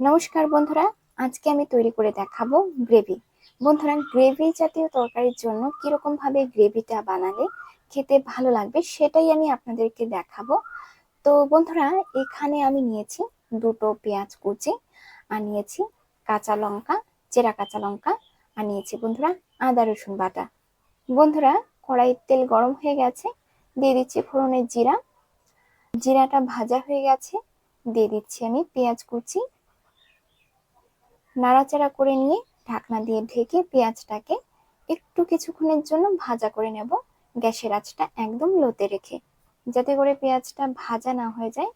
নমস্কার বন্ধুরা, আজকে আমি তৈরি করে দেখাবো গ্রেভি। বন্ধুরা, গ্রেভি জাতীয় তরকারির জন্য কীরকম ভাবে গ্রেভিটা বানালে খেতে ভালো লাগবে সেটাই আমি আপনাদেরকে দেখাবো। তো বন্ধুরা, এখানে আমি নিয়েছি দুটো পেঁয়াজ কুচি, আর নিয়েছি কাঁচা লঙ্কা, চেরা কাঁচা লঙ্কা, আর নিয়েছি বন্ধুরা আদা রসুন বাটা। বন্ধুরা, কড়াইয়ের তেল গরম হয়ে গেছে, দিয়ে দিচ্ছি ফোড়নের জিরা। জিরাটা ভাজা হয়ে গেছে, দিয়ে দিচ্ছি আমি পেঁয়াজ কুচি নাড়াচাড়া করে নিয়ে ঢাকনা দিয়ে ঢেকে পেঁয়াজটাকে একটু কিছুক্ষণের জন্য ভাজা করে নেব। গ্যাসের আঁচটা একদম লোতে রেখে। যাতে করে পেঁয়াজটা ভাজা না হয়ে যায়,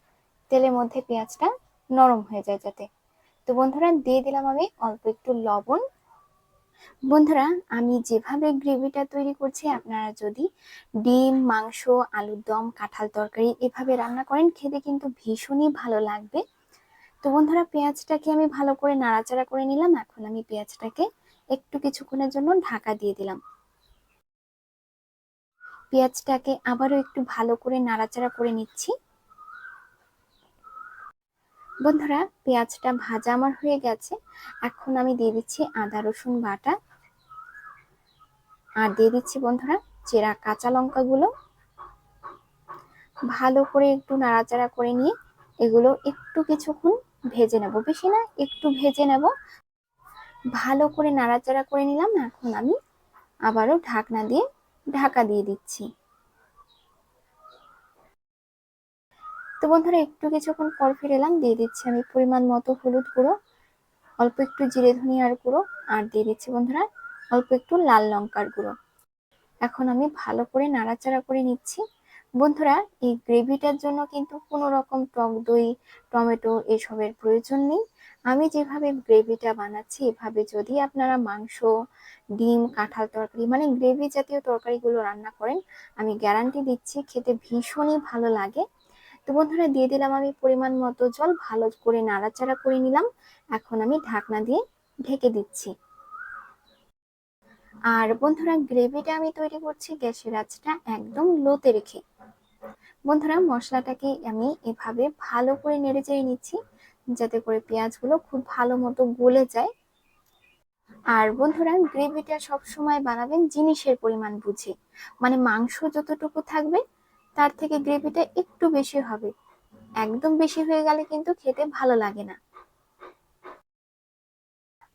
তেলের মধ্যে পেঁয়াজটা নরম হয়ে যায় যাতে। তো বন্ধুরা, দিয়ে দিলাম আমি অল্প একটু লবণ। বন্ধুরা, আমি যেভাবে গ্রেভিটা তৈরি করছি, আপনারা যদি ডিম, মাংস, আলুর দম, কাঁঠাল তরকারি এভাবে রান্না করেন, খেতে কিন্তু ভীষণই ভালো লাগবে। তো বন্ধুরা, পেঁয়াজটাকে আমি ভালো করে নাড়াচাড়া করে নিলাম। এখন আমি পেঁয়াজটাকে একটু কিছুক্ষণের জন্য ঢাকা দিয়ে দিলাম। পেঁয়াজটাকে আবারও একটু ভালো করে নাড়াচাড়া করে নিচ্ছি। বন্ধুরা, পেঁয়াজটা ভাজা আমার হয়ে গেছে। এখন আমি দিয়ে দিচ্ছি আদা, রসুন বাটা। আর দিয়ে দিচ্ছি বন্ধুরা, চেরা কাঁচা লঙ্কাগুলো। ভালো করে একটু নাড়াচাড়া করে নিয়ে এগুলো একটু কিছুক্ষণ ভেজে নেব। বেশি না, একটু ভেজে নেব। ভালো করে নাড়াচাড়া করে নিলাম, এখন আমি আবারও ঢাকনা দিয়ে ঢাকা দিয়ে দিচ্ছি। তো বন্ধুরা, একটু কিছুক্ষণ পর ফিরে এলাম, দিয়ে দিচ্ছি আমি পরিমাণ মতো হলুদ গুঁড়ো, অল্প একটু জিরে ধনিয়ার গুঁড়ো, আর দিয়ে দিচ্ছি বন্ধুরা, অল্প একটু লাল লঙ্কার গুঁড়ো। এখন আমি ভালো করে নাড়াচাড়া করে নিচ্ছি। বন্ধুরা, এই গ্রেভিটার জন্য কিন্তু কোনো রকম টক দই, টমেটো এসবের প্রয়োজন নেই। আমি যেভাবে গ্রেভিটা বানাচ্ছি, এভাবে যদি আপনারা মাংস, ডিম, কাঁঠাল তরকারি মানে গ্রেভি জাতীয় তরকারিগুলো রান্না করেন, আমি গ্যারান্টি দিচ্ছি খেতে ভীষণই ভালো লাগে। তো বন্ধুরা, দিয়ে দিলাম আমি পরিমাণ মতো জল, ভালো করে নাড়াচাড়া করে নিলাম। এখন আমি ঢাকনা দিয়ে ঢেকে দিচ্ছি। আর বন্ধুরা গ্রেভিটা আমি তৈরি করছি গ্যাসের আঁচটা একদম লোতে রেখে। বন্ধুরা, মশলাটাকে আমি এভাবে ভালো করে নেড়ে চেড়ে নিচ্ছি, যাতে করে পেঁয়াজগুলো খুব ভালো মতো গলে যায়। আর বন্ধুরা, গ্রেভিটা সব সময় বানাবেন জিনিসের পরিমাণ বুঝে। মানে মাংস যতটুকু থাকবে, তার থেকে গ্রেভিটা একটু বেশি হবে। একদম বেশি হয়ে গেলে কিন্তু খেতে ভালো লাগে না।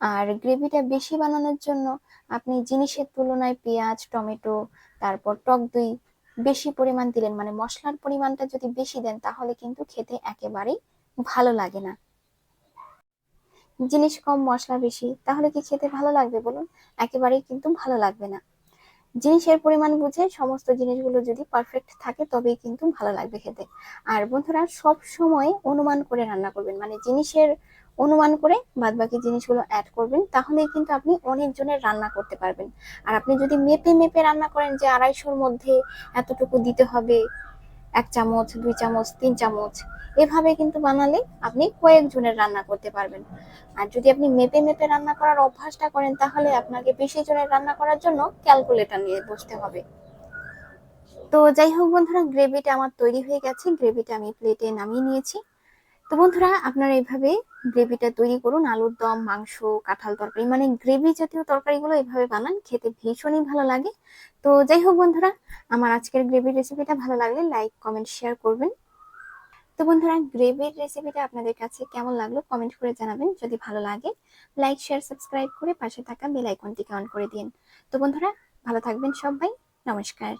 আর গ্রেভিটা বেশি বানানোর জন্য আপনি জিনিসের তুলনায় পেঁয়াজ, টমেটো, তারপর টক দই বেশি পরিমাণ দিলেন। মানে মশলার পরিমাণটা যদি বেশি দেন, তাহলে কিন্তু খেতে একেবারেই ভালো লাগে না। জিনিস কম, মশলা বেশি, তাহলে কি খেতে ভালো লাগবে বলুন? একেবারেই কিন্তু ভালো লাগবে না। জিনিসের পরিমাণ বুঝে সমস্ত জিনিসগুলো যদি পারফেক্ট থাকে তবেই কিন্তু ভালো লাগবে খেতে। আর বন্ধুরা, সব সময় অনুমান করে রান্না করবেন। মানে জিনিসের অনুমান করে বাদবাকি জিনিসগুলো অ্যাড করবেন, তাহলেই কিন্তু আপনি অনেকজনের রান্না করতে পারবেন। আর আপনি যদি মেপে মেপে রান্না করেন যে আড়াইশোর মধ্যে এতটুকু দিতে হবে এক চামচ, দুই চামচ, তিন চামচ, এভাবে কিন্তু বানালে আপনি কয়েকজনের রান্না করতে পারবেন। আর যদি আপনি মেপে মেপে রান্না করার অভ্যাসটা করেন, তাহলে আপনাকে বেশি জনের রান্না করার জন্য ক্যালকুলেটর নিয়ে বসতে হবে। তো যাই হোক বন্ধুরা, গ্রেভিটা আমার তৈরি হয়ে গেছে। গ্রেভিটা আমি প্লেটে নামিয়ে নিয়েছি। তো বন্ধুরা, আপনারা এইভাবে গ্রেভিটা তৈরি করুন, আলুর দম, মাংস, কাঁঠাল তরকারি মানে গ্রেভি জাতীয় তরকারিগুলো এইভাবে বানান, খেতে ভীষণই ভালো লাগে। তো যাই হোক বন্ধুরা, আমার আজকের গ্রেভির রেসিপিটা ভালো লাগলে লাইক, কমেন্ট, শেয়ার করবেন। তো বন্ধুরা, গ্রেভির রেসিপিটা আপনাদের কাছে কেমন লাগল কমেন্ট করে জানাবেন। যদি ভালো লাগে, লাইক, শেয়ার, সাবস্ক্রাইব করে পাশে থাকা বেল আইকনটিকে অন করে দিন। তো বন্ধুরা, ভালো থাকবেন সবাই, নমস্কার।